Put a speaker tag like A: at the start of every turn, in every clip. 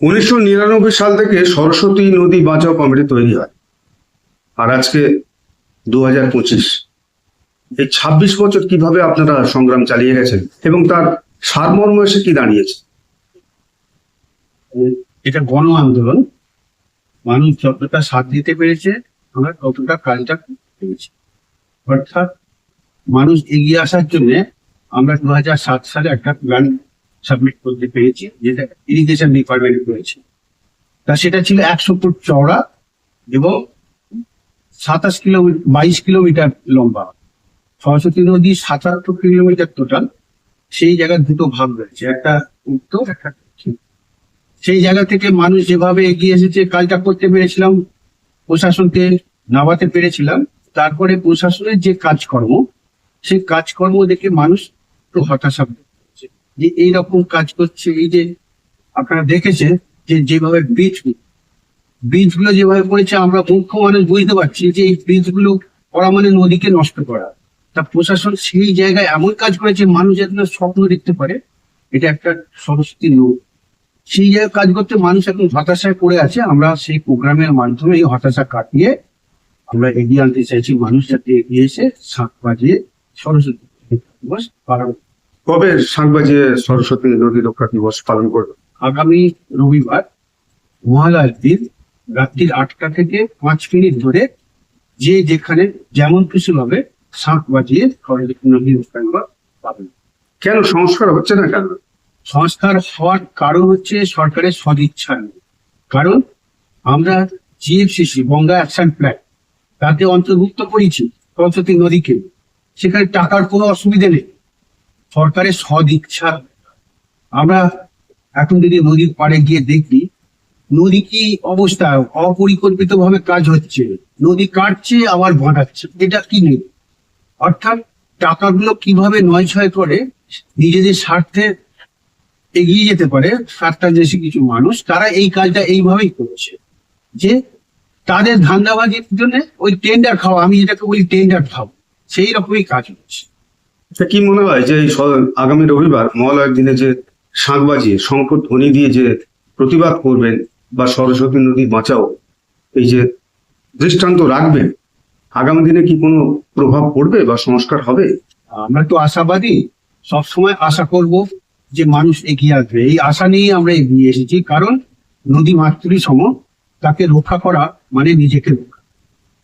A: উনিশশো নিরানব্বই সাল থেকে সরস্বতী নদী বাঁচাও কমিটি তৈরি হয়। আর আজকে দু হাজার পঁচিশ। এই ছাব্বিশ বছর কীভাবে আপনারা সংগ্রাম চালিয়ে গেছেন এবং তার সারমর্ম এসে কি দাঁড়িয়েছে?
B: এটা গণ আন্দোলন। মানুষ যতটা সাথ দিতে পেরেছে, আমরা ততটা কাজটা পেরেছি। অর্থাৎ মানুষ এগিয়ে আসার জন্য আমরা দু হাজার সাত সালে একটা প্ল্যান সাবমিট করতে পেরেছি যেটা ইরিগেশন ডিপার্টমেন্ট রয়েছে। তা সেটা ছিল একশো ফুট চওড়া এবং সাতাশ কিলোমিটার বাইশ কিলোমিটার লম্বা। সরস্বতী নদী সাতাত্তর কিলোমিটার টোটাল সেই জায়গার দুটো ভাগ রয়েছে, একটা উত্তর, একটা সেই জায়গা থেকে মানুষ যেভাবে এগিয়ে এসেছে, কাজটা করতে পেরেছিলাম, প্রশাসনকে নামাতে পেরেছিলাম। তারপরে প্রশাসনের যে কাজকর্ম, সেই কাজকর্ম দেখে মানুষ একটু হতাশা যে এইরকম কাজ করছে, এই যে আপনারা দেখেছেন যে যেভাবে বীজ, বীজগুলো যেভাবে পড়েছে, আমরা মুখ্য মানুষ বুঝতে পারছি যে এই বীজগুলো করা মানে নদীকে নষ্ট করা তা প্রশাসন সেই জায়গায় এমন কাজ করেছে, মানুষ যাতে স্বপ্ন দেখতে পারে, এটা একটা সরস্বতী নদী সেই জায়গায় কাজ করতে মানুষ এখন হতাশায় পড়ে আছে, আমরা সেই প্রোগ্রামের মাধ্যমে এই হতাশা কাটিয়ে আমরা এগিয়ে আনতে চাইছি, মানুষ যাতে এগিয়ে এসে শাক বাজিয়ে সরস্বতী দিবস পালন।
A: কবে বাজিয়ে সরস্বতী নদী রক্ষা দিবস পালন করবে?
B: আগামী রবিবার মহালয়ার দিন রাত্রির আটটা থেকে পাঁচ মিনিট ধরে যে যেখানে যেমন কিছু হবে শাঁখ বাজিয়ে সরস্বতী নদী রক্ষা দিবস পালন
A: কেন সংস্কার হচ্ছে না কেন?
B: সংস্কার হওয়ার কারণ হচ্ছে সরকারের সদিচ্ছা নেই। কারণ আমরা জিএফসিসি বঙ্গা অ্যাকশন প্ল্যান তাতে অন্তর্ভুক্ত করেছি সরস্বতী নদীকে। সেখানে টাকার কোনো অসুবিধে নেই। সরকারের সদিচ্ছা আমরা এখন যদি নদীর পাড়ে গিয়ে দেখি, নদী কি অবস্থা? অপরিকল্পিত ভাবে কাজ হচ্ছে। নদী কাটছে, আবার বাঁধাচ্ছে। এটা কি নেই? অর্থাৎ টাকাগুলো কীভাবে নয় ছয় করে নিজেদের স্বার্থে এগিয়ে যেতে পারে সাতটা দেশে কিছু মানুষ, তারা এই কাজটা এইভাবেই করছে। যে তাদের ধান্দাবাজির জন্য ওই টেন্ডার খাওয়া, আমি যেটাকে বলি টেন্ডার খাওয়া, সেই রকমই কাজ হচ্ছে।
A: কি মনে হয় যে আগামী রবিবার মহালয়ার দিনে যে শাঁখ বাজিয়ে শঙ্খ ধ্বনি দিয়ে যে প্রতিবাদ করবেন বা সরস্বতী নদী বাঁচাও, এই যে দৃষ্টান্ত রাখবেন, আগামী দিনে কি কোনো প্রভাব পড়বে বা সংস্কার হবে?
B: আমরা তো আশাবাদী সবসময় আশা করব যে মানুষ এগিয়ে আসবে। এই আশা নিয়ে আমরা এগিয়ে এসেছি, কারণ নদী মাতৃ সম তাকে রক্ষা করা মানে নিজেকে রক্ষা।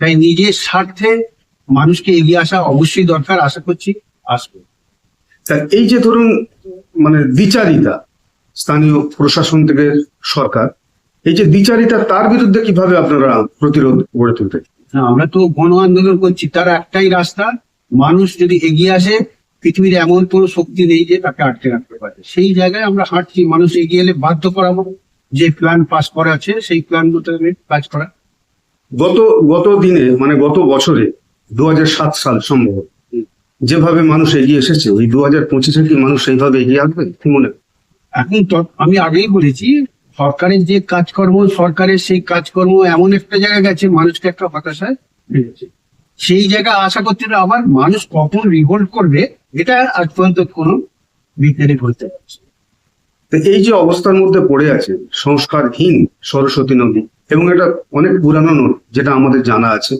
B: তাই নিজের স্বার্থে মানুষকে এগিয়ে আসা অবশ্যই দরকার, আশা করছি। আসবে।
A: তা এই যে ধরুন মানে দ্বিচারিতা স্থানীয় প্রশাসন থেকে সরকার এই যে দ্বিচারিতা তার বিরুদ্ধে কীভাবে আপনারা প্রতিরোধ গড়ে তুলতে
B: আমরা তো গণ আন্দোলন করছি তার একটাই রাস্তা মানুষ যদি এগিয়ে আসে পৃথিবীর এমন কোনো শক্তি নেই যে তাকে আটকে রাখতে পারে সেই জায়গায় আমরা হাঁটছি মানুষ এগিয়ে এলে বাধ্য করাবো যে প্ল্যান পাস করা আছে সেই প্ল্যান মোতাবেক কাজ করা।
A: গত গত দিনে মানে গত বছরে দু সাত সাল সম্ভব যেভাবে মানুষ এগিয়ে এসেছে ওই দু হাজার পঁচিশে কি মানুষ সেইভাবে এগিয়ে আসবে? কি মনে
B: এখন আমি আগেই বলেছি সরকারের যে কাজকর্ম সরকারের সেই কাজকর্ম এমন একটা জায়গায় গেছে মানুষকে একটা হতাশায় ফেলেছে। সেই জায়গা আশা করতে হলে আবার মানুষ কখন রিভোল্ট করবে এটা আজ পর্যন্ত কোনো বিজ্ঞানী বলতে পারছে
A: তো এই যে অবস্থার মধ্যে পড়ে আছে সংস্কারহীন সরস্বতী নদী এবং এটা অনেক পুরানো নদী যেটা আমাদের জানা আছে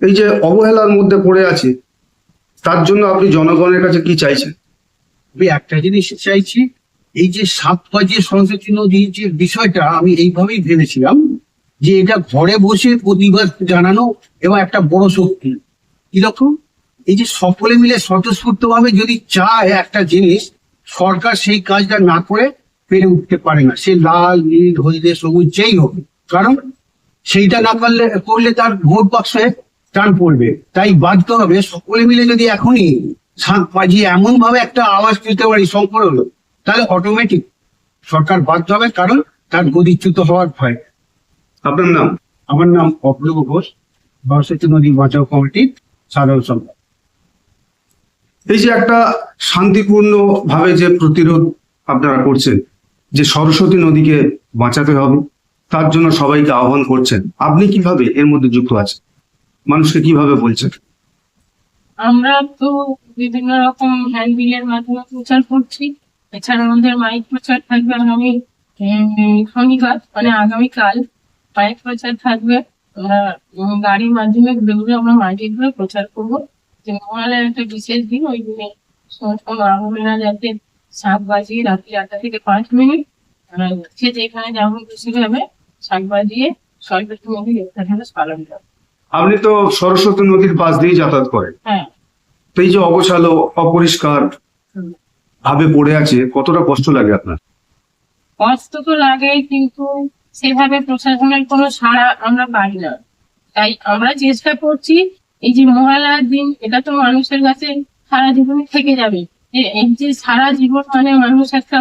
A: এই যে অবহেলার মধ্যে পড়ে আছে তার জন্য আপনি জনগণের কাছে কি চাইছেন?
B: আমি একটা জিনিস চাইছি, এই যে সাত বাজিয়ে সরস্বতী নদীর যে বিষয়টা আমি এইভাবেই ভেবেছিলাম যে এটা ঘরে বসে প্রতিবাদ জানানো এবং একটা বড় শক্তি। কীরকম? এই যে সকলে মিলে স্বতঃস্ফূর্ত ভাবে যদি চায় একটা জিনিস, সরকার সেই কাজটা না করে পেরে উঠতে পারে না। সে লাল, নীল, হলদে, সবুজ, যেই হোক। কারণ সেইটা না করলে করলে তার ভোট বাক্সে টান পড়বে। তাই বাধ্য হবে সকলে মিলে যদি এখনই শাঁখ বাজিয়ে এমন ভাবে একটা আওয়াজ তুলতে পারি শঙ্কর হলো তাহলে অটোমেটিক সরকার বাধ্য হবে কারণ তার গদিচ্যুত হওয়ার ভয়।
A: আপনার নাম?
B: আমার নাম অপূর্ব ঘোষ সরস্বতী নদী বাঁচাও কমিটির সাধারণ সম্পাদক।
A: এই যে একটা শান্তিপূর্ণ ভাবে যে প্রতিরোধ আপনারা করছেন যে সরস্বতী নদীকে বাঁচাতে হবে তার জন্য সবাইকে আহ্বান করছেন আপনি কীভাবে এর মধ্যে যুক্ত আছেন? মানুষকে কীভাবে বলছেন?
C: আমরা তো বিভিন্ন রকম হ্যান্ডবিলের মাধ্যমে প্রচার করছি। এছাড়া আমাদের মাইক প্রচার থাকবে আগামী শনিবার মানে আগামীকাল। মাইক প্রচার থাকবে। আমরা গাড়ির মাধ্যমে ঘুরে আমরা মাইকে ঘুরে প্রচার করব। যে মহালয়ার একটা বিশেষ দিন, ওই দিনে সমস্ত যাতে শাক বাজিয়ে রাত্রি আটটা থেকে পাঁচ মিনিট সে যেখানে যেমন খুশি ভাবে শাক বাজিয়ে নদীর এখানে পালন করে
A: আপনি তো সরস্বতী নদীর পাশ দিয়ে যাতায়াত করেন।
C: হ্যাঁ।
A: তো এই যে অগোছালো অপরিষ্কার ভাবে পড়ে আছে কতটা কষ্ট লাগে আপনার?
C: কষ্ট তো লাগে কিন্তু সেভাবে প্রশাসনের কোনো সাড়া আমরা পাই না। তাই আমরা চেষ্টা করছি এই যে মহালয়ার দিন এটা তো মানুষের কাছে সারা জীবন থেকে যাবে। এ- এই যে সারা জীবন মানে মানুষ একটা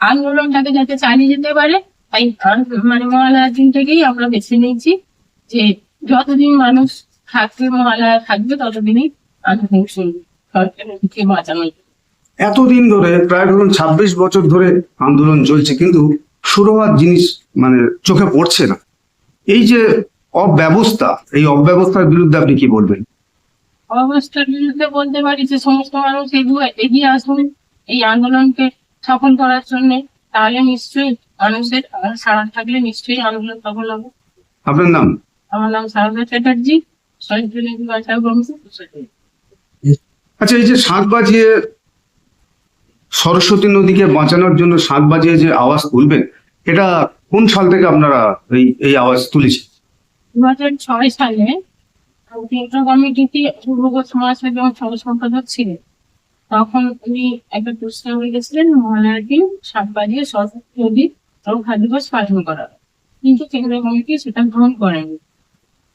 C: আন্দোলনটাকে যাতে চালিয়ে যেতে পারে তাই মানে মহালয়ার দিন থেকেই আমরা বেছে নিয়েছি যে যতদিন মানুষ থাকবে মহালয়া থাকবে ততদিনই সরকারের দিকে বাঁচানো
A: এতদিন ধরে প্রায় ধরুন ছাব্বিশ বছর ধরে আন্দোলন চলছে কিন্তু সুরহাত জিনিস মানে চোখে পড়ছে না। এই যে অব্যবস্থা এই অব্যবস্থার বিরুদ্ধে আপনি কি বলবেন?
C: অব্যবস্থার বিরুদ্ধে বলতে পারি যে সমস্ত মানুষ এগিয়ে এগিয়ে আসুন এই আন্দোলনকে সফল করার জন্য। তাহলে নিশ্চয়ই মানুষের সাড়া থাকলে নিশ্চয়ই আন্দোলন সফল হবে।
A: আপনার নাম?
C: আমার নাম সারদা চ্যাটার্জি
A: আচ্ছা এই যে শাঁখ বাজিয়ে সরস্বতী নদীকে বাঁচানোর জন্য শাঁখ বাজিয়ে যে আওয়াজ তুলবেন এটা কোন সাল থেকে আপনারা এই এই আওয়াজ তুলেছেন?
C: দু হাজার ছয় সালে কেন্দ্র কমিটিতে পূর্বগত সমাজসেবী এবং সহ সম্পাদক ছিলেন। তখন উনি একটা প্রস্তাব রেখেছিলেন মহালয়ার দিন সাত বাজিয়ে সরস্বতী নদী রক্ষা দিবস পালন করা। কিন্তু কেন্দ্রীয় কমিটি সেটা গ্রহণ করেনি।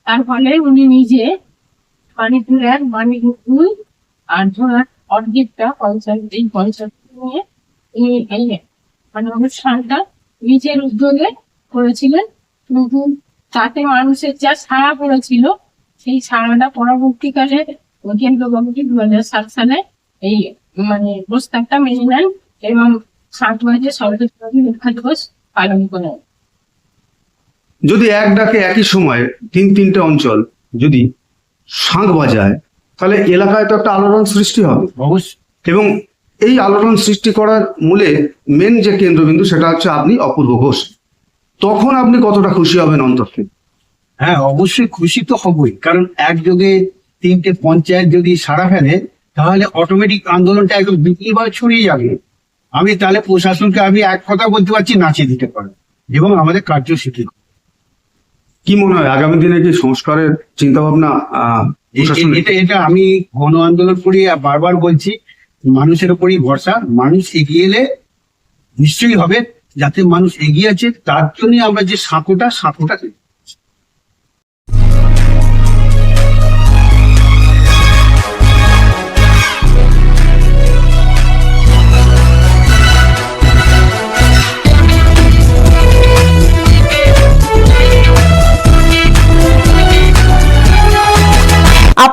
C: তার ফলে উনি নিজে বাণিজ্য দুই আর ধরার অর্ধেকটা পঞ্চায়েত, এই পঞ্চায়েত নিয়ে উনি এই মানে অনুষ্ঠানটা নিজের উদ্যোগে করেছিলেন, কিন্তু তাতে মানুষের যা সাড়া পড়েছিল, সেই সাড়াটা পরবর্তীকালে কেন্দ্র কমিটি দু হাজার সাত সালে এই মানে প্রস্তাবটা মেনে নেন এবং সাত সরস্বতী নদী রক্ষা দিবস পালন করেন।
A: যদি এক ডাকে একই সময়ে তিন তিনটে অঞ্চল যদি শাঁখ বাজায় তাহলে এলাকায় তো একটা আলোড়ন সৃষ্টি হবে।
B: অবশ্যই।
A: এবং এই আলোড়ন সৃষ্টি করার মূলে মেন যে কেন্দ্রবিন্দু সেটা হচ্ছে আপনি অপূর্ব ঘোষ। তখন আপনি কতটা খুশি হবেন অন্তর থেকে?
B: হ্যাঁ অবশ্যই খুশি তো হবই। কারণ একযোগে তিনটে পঞ্চায়েত যদি সারা ফেলে তাহলে অটোমেটিক আন্দোলনটা একদম বিপুলভাবে ছড়িয়ে যাবে। আমি তাহলে প্রশাসনকে আমি এক কথা বলতে পারছি নাচিয়ে দিতে পারে এবং আমাদের কার্যসূচি।
A: কি মনে হয়? আগামী দিনে কি সংস্কারের চিন্তা ভাবনা
B: এটা এটা আমি গণ আন্দোলন করি বারবার বলছি, মানুষের উপরই ভরসা, মানুষ এগিয়ে এলে নিশ্চয়ই হবে, যাতে মানুষ এগিয়ে আছে, তার জন্য আমরা যে সাঁকোটা সাঁকোটা